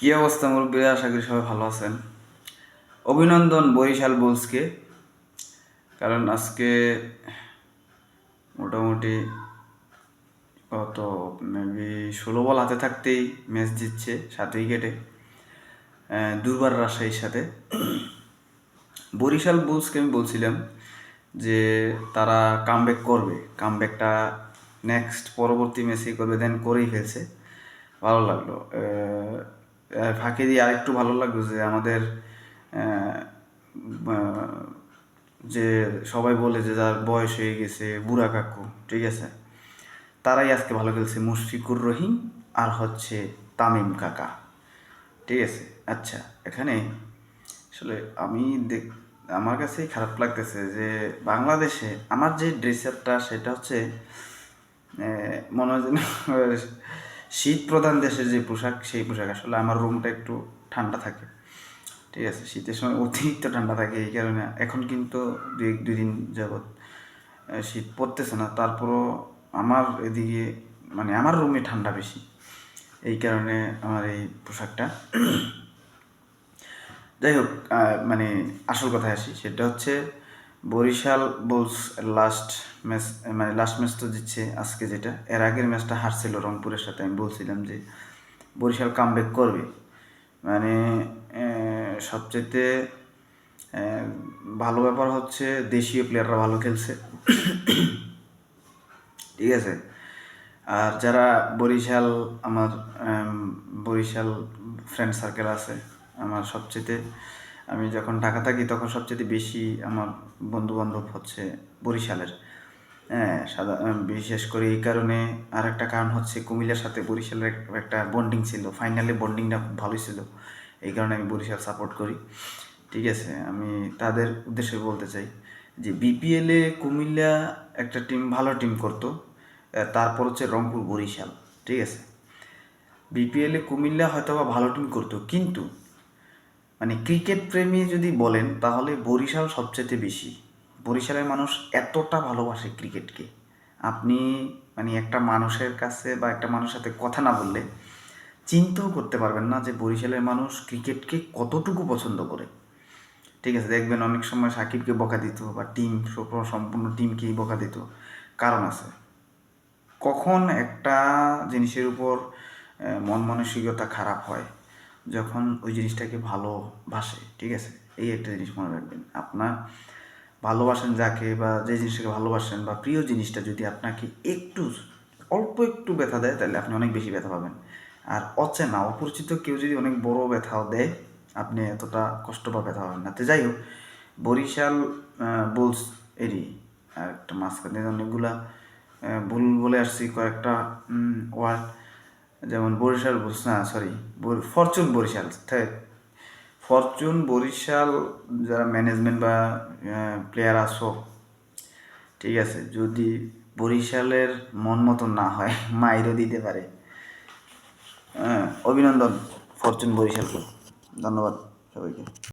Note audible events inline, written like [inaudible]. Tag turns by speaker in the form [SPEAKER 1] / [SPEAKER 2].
[SPEAKER 1] কি অবস্থা মুরব্বীরা? আশা করি সবাই ভালো আছেন। অভিনন্দন বরিশাল বুলসকে, কারণ আজকে মোটামুটি কত মেবি ষোলো বল হাতে থাকতেই ম্যাচ জিতছে সাত উইকেটে দুর্বার রাজশাহীর সাথে। বরিশাল বুলসকে আমি বলছিলাম যে তারা কামব্যাক করবে। কামব্যাকটা নেক্সট পরবর্তী ম্যাচেই করবে দেন করেই ফেলছে। ভালো লাগল। ফাঁকি দিয়ে আরেকটু ভালো লাগল যে আমাদের যে সবাই বলে যে যার বয়স হয়ে গেছে বুড়া কাকু, ঠিক আছে? তারাই আজকে ভালো খেলছে, মুশফিকুর রহিম আর হচ্ছে তামিম কাকা, ঠিক আছে? আচ্ছা এখানে আসলে আমি দেখ, আমার কাছেই খারাপ লাগতেছে যে বাংলাদেশে আমার যে ড্রেসারটা সেটা হচ্ছে মনে হয় শীত প্রধান দেশের যে পোশাক, সেই পোশাক। আসলে আমার রুমটা একটু ঠান্ডা থাকে। ঠিক আছে? শীতের সময় অতিরিক্ত ঠান্ডা থাকে, এই কারণে এখন কিন্তু দুই এক দুই দিন যাবৎ শীত পড়তেছে না। তারপরও আমার এদিকে মানে আমার রুমে ঠান্ডা বেশি। এই কারণে আমার এই পোশাকটা। যাই হোক মানে আসল কথায় আসি, সেটা হচ্ছে বরিশাল বুলস লাস্ট ম্যাচ মানে লাস্ট ম্যাচ তো জিতছে আজকে যেটা। এর আগের ম্যাচটা হারছিল রংপুরের সাথে, আমি বলছিলাম যে বরিশাল কামব্যাক করবে। মানে সবচেয়ে ভালো ব্যাপার হচ্ছে দেশীয় প্লেয়াররা ভালো খেলছে। ঠিক আছে? আর যারা বরিশাল, আমার বরিশাল ফ্রেন্ড সার্কেল আছে, আমার সবচেয়ে আমি যখন ঢাকা থাকি তখন সবচেয়ে বেশি আমার বন্ধু বান্ধব হচ্ছে বরিশালের। হ্যাঁ সাদা বিশেষ করে এই কারণে আর একটা কারণ হচ্ছে কুমিল্লার সাথে বরিশালের একটা বন্ডিং ছিল। ফাইনালি বন্ডিংটা খুব ভালোই ছিল। এই কারণে আমি বরিশাল সাপোর্ট করি। ঠিক আছে, আমি তাদের উদ্দেশ্যে বলতে চাই যে বিপিএলে কুমিল্লা একটা টিম ভালো টিম করতো। তারপর হচ্ছে রংপুর বরিশাল ঠিক আছে? বিপিএলে কুমিল্লা হয়তো বা ভালো টিম করতো, কিন্তু মানে ক্রিকেট প্রেমী যদি বলেন, তাহলে বরিশাল সবচেয়ে বেশি। বরিশালের মানুষ এতটা ভালোবাসে ক্রিকেটকে। আপনি মানে একটা মানুষের কাছে বা একটা মানুষের সাথে কথা না বললে চিন্তাও করতে পারবেন না যে বরিশালের মানুষ ক্রিকেটকে কতটুকু পছন্দ করে। ঠিক আছে, দেখবেন অনেক সময় সাকিবকে বকা দিত বা টিম সম্পূর্ণ টিমকেই বকা দিত। কারণ আছে। কখন একটা জিনিসের উপর মন মানসিকতা খারাপ হয় যখন ওই জিনিসটাকে ভালোবাসে, ঠিক আছে? এই একটা জিনিস মনে রাখবেন। আপনার ভালোবাসেন যাকে বা যে জিনিসটাকে ভালোবাসেন বা প্রিয় জিনিসটা যদি আপনাকে একটু, অল্প একটু ব্যথা দেয়, তাহলে আপনি অনেক বেশি ব্যথা পাবেন। আর অচেনা, অপরিচিত কেউ যদি অনেক বড় ব্যথাও দেয়, আপনি এতটা কষ্ট বা ব্যথা পাবেন না। তো যাই হোক, বরিশাল বুলস এরই আর একটা মাঝখানে অনেকগুলা ভুল বলে আসছি, কয়েকটা ওয়ার্ড যেমন বরিশাল, না sorry Fortune Barishal Fortune, Barishal যারা ম্যানেজমেন্ট বা প্লেয়ার আসো ঠিক আছে, যদি বরিশালের মন মতো না হয়, [laughs] মাইরও দিতে পারে। হ্যাঁ অভিনন্দন ফরচুন বরিশালকে। ধন্যবাদ সবাইকে।